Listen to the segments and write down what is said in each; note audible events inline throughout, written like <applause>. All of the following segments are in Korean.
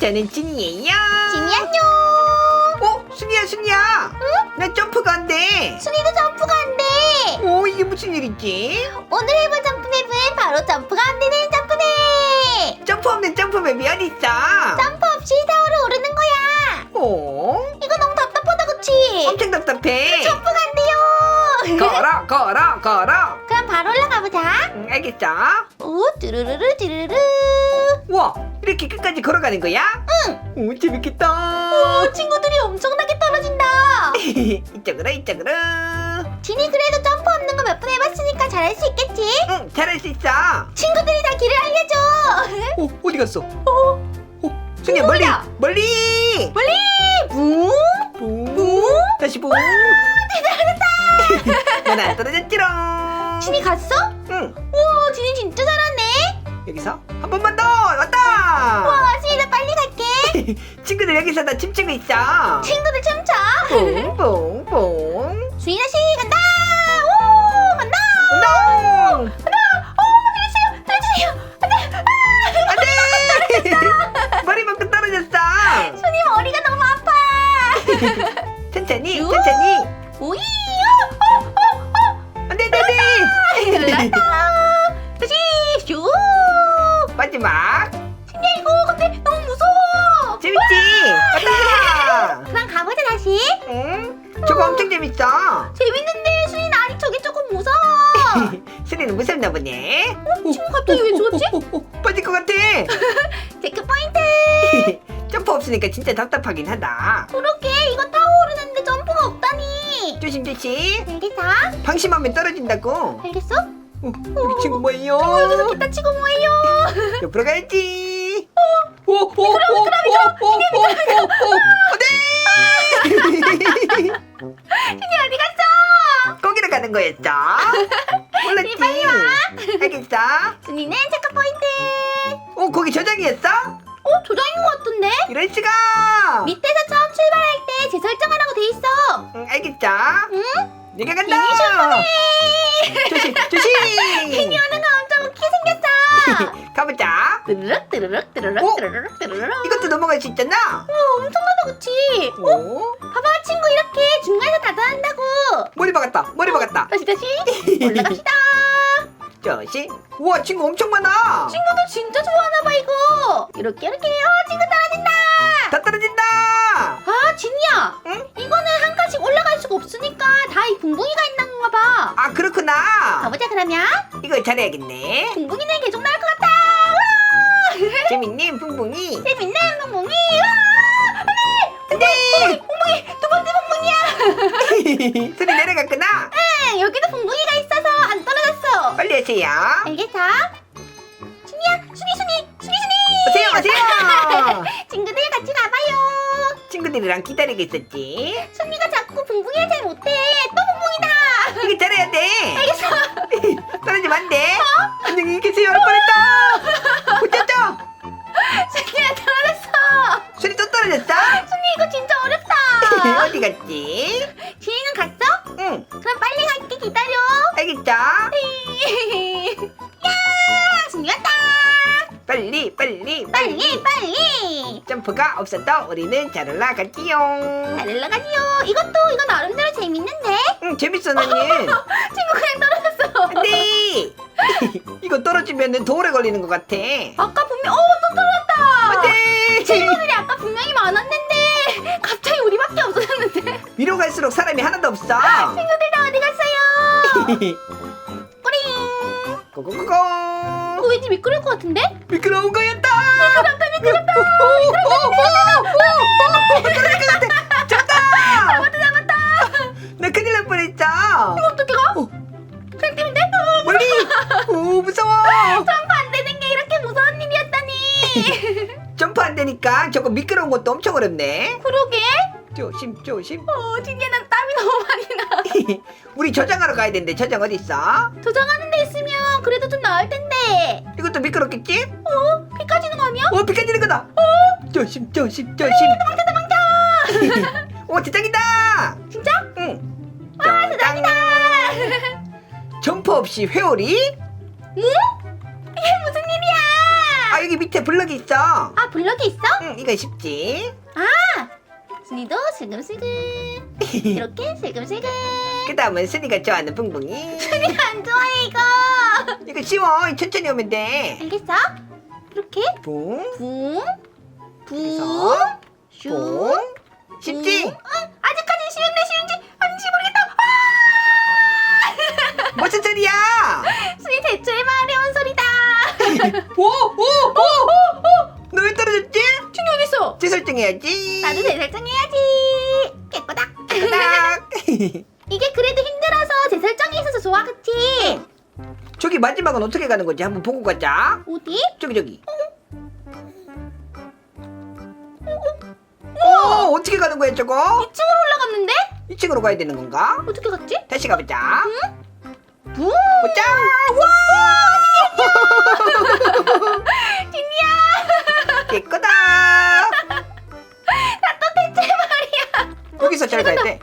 저는 진이에요. 진이 안녕. 어, 순이야, 순이야. 나 점프가 안 돼. 순이도 점프가 안 돼. 오, 이게 무슨 일이지? 오늘 해볼 점프 맵은 바로 점프가 안 되는 점프맵. 점프 없는 점프맵이 어딨어? 점프 없이 타오르 오르는 거야. 오, 이거 너무 답답하다, 그치? 엄청 답답해. 점프가 안 돼요. 걸어, <laughs> 걸어, 걸어. 그럼 바로 올라가 보자. 응, 알겠어. 오, 뚜루루루 뚜루루. 우와, 이렇게 끝까지 걸어가는 거야? 응. 오, 재밌겠다. 오, 친구들이 엄청나게 떨어진다. <laughs> 이쪽으로, 이쪽으로. 진이 그래도 점프 없는 거 몇 번 해봤으니까 잘할 수 있겠지? 응, 잘할 수 있어. 친구들이 다 길을 알려줘. 오, 어디 갔어? 오, 오, 순이야, 멀리, 뭐야? 멀리. 멀리. 붕. 붕. 다시 붕. 대단하다. <laughs> 난안 떨어졌지롱. 진이 갔어? 응. 오, 진이 진짜 잘하네. 여기서 한 번만 더 왔다. 와, 진이 나 빨리 갈게. <laughs> 친구들 여기서 나 춤추고 있어. 친구들 춤춰. 뽕 <laughs> 마지막. 신기해 이거 근데 너무 무서워. 재밌지? 왔다. <laughs> 그럼 가보자 다시. 응. 저거 엄청 재밌어. 재밌는데 순이 날이 저게 조금 무서워. <laughs> 수리는 무섭나 보네. 친구 갑자기 왜 죽었지? <laughs> 빠질 것 같아. 체크 포인트. 점프 없으니까 진짜 답답하긴 하다. 그렇게 이거 타오르는데 점프가 없다니. 조심 조심. 알겠어? 방심하면 떨어진다고. 알겠어? 어, 우리 친구 뭐예요? 여기서 기타 치고 뭐해요? 옆으로 가야지. 오, 오, 오, 오, 오, 오, 오, 오, 네. 신이 어디 갔어? 거기로 가는 거였어? 몰랐지. 빨리 와. 알겠어. 순이는 체크 포인트. 어, 거기 저장이었어? 어 조장인 것 같은데? 이럴 수가. 밑에서 처음 출발할 때 재설정하라고 돼 있어. 응, 알겠어. 응? 내가 간다. 조심, 조심. 거 엄청 웃기게 생겼어. <laughs> 가보자. 뜨르륵 뜨르륵 뜨르륵 오! 뜨르륵 뜨르륵. 이것도 넘어갈 수 있잖아. 오 엄청나다 그치? 어? 오, 봐봐 친구 이렇게 중간에서 다다한다고. 머리 박았다. 머리 박았다. 다시 다시 <laughs> 올라갑시다. 조심. 우와, 친구 엄청 많아. 친구들 진짜 좋아하나 봐 이거. 이렇게 이렇게 어 친구 떨어진다. 다 떨어진다. 아 진이야. 응? 이거는 한 칸씩 올라갈 수가 없으니까 다 이 붕붕이가 있는 봐. 아, 그렇구나. 가보자 그러면. 이걸 잘해야겠네. 붕붕이는 계속 나올 것 같아. 와! 재밌네, 붕붕이. 재밌네 붕붕이. 와! 안돼. 붕붕이 두 번째 붕붕이야. <laughs> 소리 내려갔구나. 응 여기도 붕붕이가 있어서 안 떨어졌어. 빨리 하세요. 알겠어. 순이야 순이 순이 순이 순이. 오세요, 오세요. <laughs> 친구들 같이 가봐요. 친구들이랑 기다리고 있었지. 순이가 자꾸 붕붕이를 잘 못해. 빨리, 빨리, 빨리 빨리. 점프가 없어도 우리는 잘 올라갔지요. 잘 올라가지요. 이것도 이건 나름대로 재밌는데. 응, 재밌어, 나는. <laughs> 친구 그냥 떨어졌어. 안 돼. <laughs> 이거 떨어지면 더 오래 걸리는 것 같아. 아까 분명 어또 떨어졌다. 안 돼. 친구들이 아까 분명히 많았는데 갑자기 우리밖에 없어졌는데. 위로 갈수록 사람이 하나도 없어. 친구들 다 어디 갔어요? <laughs> 꾸링. 고고고고. 어, 왠지 미끄러울 것 같은데? 미끄러운 거였다. 미끄럽다 미끄럽다. 것 같아. 잡다. 잡았다 잡았다. 나 큰일 날 뻔했어. 이거 어떻게 가? 어. 그냥 돼? 멀리. 오 무서워. 점프 안 되는 게 이렇게 무서운 일이었다니. <laughs> 점프 안 되니까 저거 미끄러운 것도 엄청 어렵네. 그러게. 조심 조심. 어, 진짜 난 땀이 너무 많이 나. <laughs> 우리 저장하러 가야 되는데 저장 어디 있어? 저장하는 데 있으 이것도 미끄럽겠지? 어? 피 까지는 거 아니야? 어 비켜지는 거다. 어. 조심 조심 조심. 도망쳐 도망쳐. <laughs> 오 저장이다. 진짜? 응. 아, 대단이다. <laughs> 점프 없이 회오리? 응? 이게 무슨 일이야? 아 여기 밑에 블럭이 있어. 아 블럭이 있어? 응, 이거 쉽지. 순이도 슬금슬금 <laughs> 이렇게 슬금슬금 그 다음은 순이가 좋아하는 붕붕이. 순이가 안 좋아해 이거 이거 쉬워. 천천히 오면 돼. 알겠어? 이렇게 붕, 붕 그래서 붕, 슝 붕. 쉽지? 응, 아직까지 쉬운데 쉬운지 아닌지 모르겠다 <laughs> 무슨 소리야? <laughs> 아! 순이 대초의 마을에 온 소리다 오, 오, 오, 오. 너 왜 떨어졌지? 순이 어딨어? 재설정해야지. 나도 재설정 해야지 마지막은 어떻게 가는 거지? 한번 보고 가자. 어디? 저기 저기. 어, 어떻게 가는 거야 저거? 2층으로 올라갔는데? 2층으로 가야 되는 건가? 어떻게 갔지? 다시 가보자. 붕 보자. 진이야 깨끗다. 나또 대체 말이야 여기서 잘 가야 돼.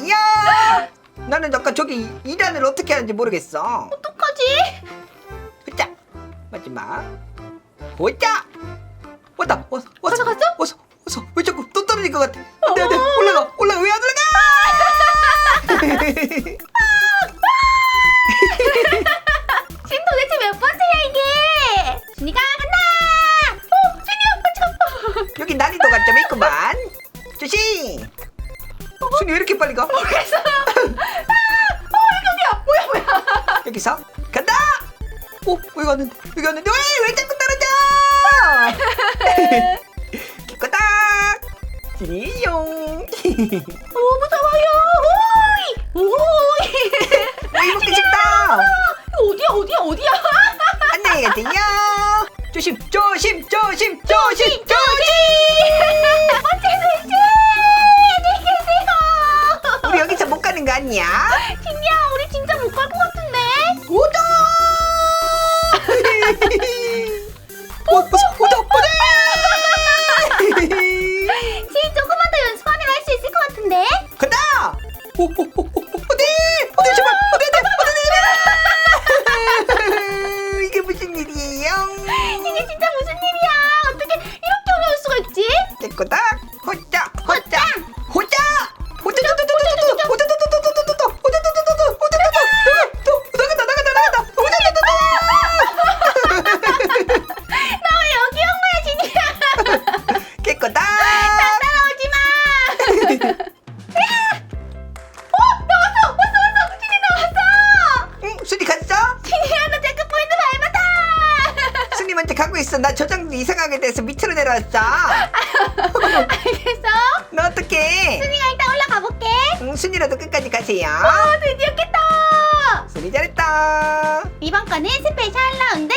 계세요. 나는 아까 저기 2단을 어떻게 하는지 모르겠어. 어떡하지? 보자. 마지막. 보자. 왔다. 어서 어서 가져갔어? 어서 어서. 왜 자꾸 또 떨어질 것 같아? 안돼 안돼. 올라가 올라가 왜 안 올라가? <laughs> <laughs> へえ。 하게 돼서 밑으로 내려왔어. 알겠어? 너 어떡해? 순이가 일단 올라가 볼게. 응, 순이라도 끝까지 가세요. 아 드디어 깼다. 순이 잘했다. 이번 거는 스페셜 라운드.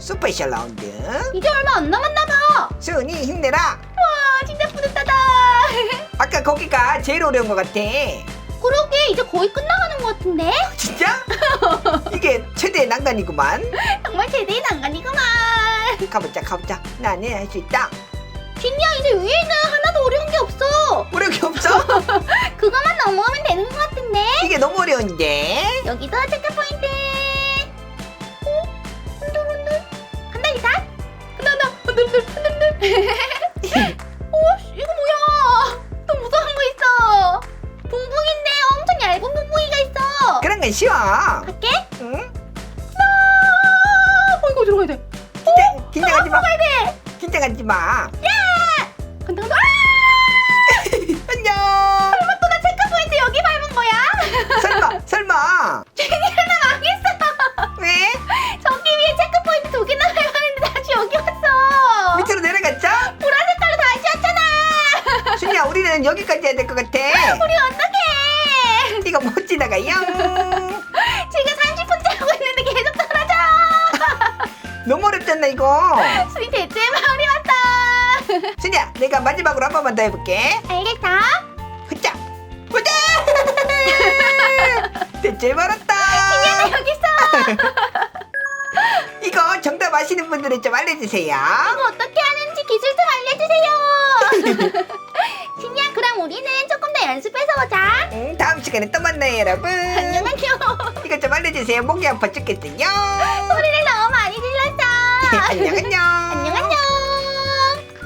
스페셜 라운드. 이제 얼마 안 남았나 봐. 순이 힘내라. 와 진짜 뿌듯하다. <laughs> 아까 거기가 제일 어려운 것 같아. 그러게 이제 거의 끝나가는 것 같은데? 진짜? <laughs> 이게 최대의 난관이구만. 가보자, 가보자. 나는 할 수 있다. 진이야 이제 위에는 하나도 어려운 게 없어. 어려운 게 없어? <laughs> 그거만 넘어가면 되는 것 같은데? 이게 너무 어려운데. 여기도 체크 포인트. 여기까지 해야 될 것 같아. 우리 어떡해? 이거 못 지나가요. <laughs> 지금 30분째 하고 있는데 계속 떨어져. <laughs> 너무 어렵잖아, 이거. 수리 대체 마을이 왔다. 순이야, 내가 마지막으로 한 번만 더 해볼게. 알겠어? 후자! 후자! <laughs> 대체 말았다! 나 여기 있어. 이거 정답 아시는 분들은 좀 알려주세요. 이거 어떻게 하는지 기술 신이야 그럼 우리는 조금 더 연습해서 오자. 음, 다음 시간에 또 만나요 여러분. 안녕 안녕 이것 좀 알려주세요. 목이 아파 죽겠어요. <laughs> 소리를 너무 많이 질렀어. <laughs> 안녕. 안녕 <laughs>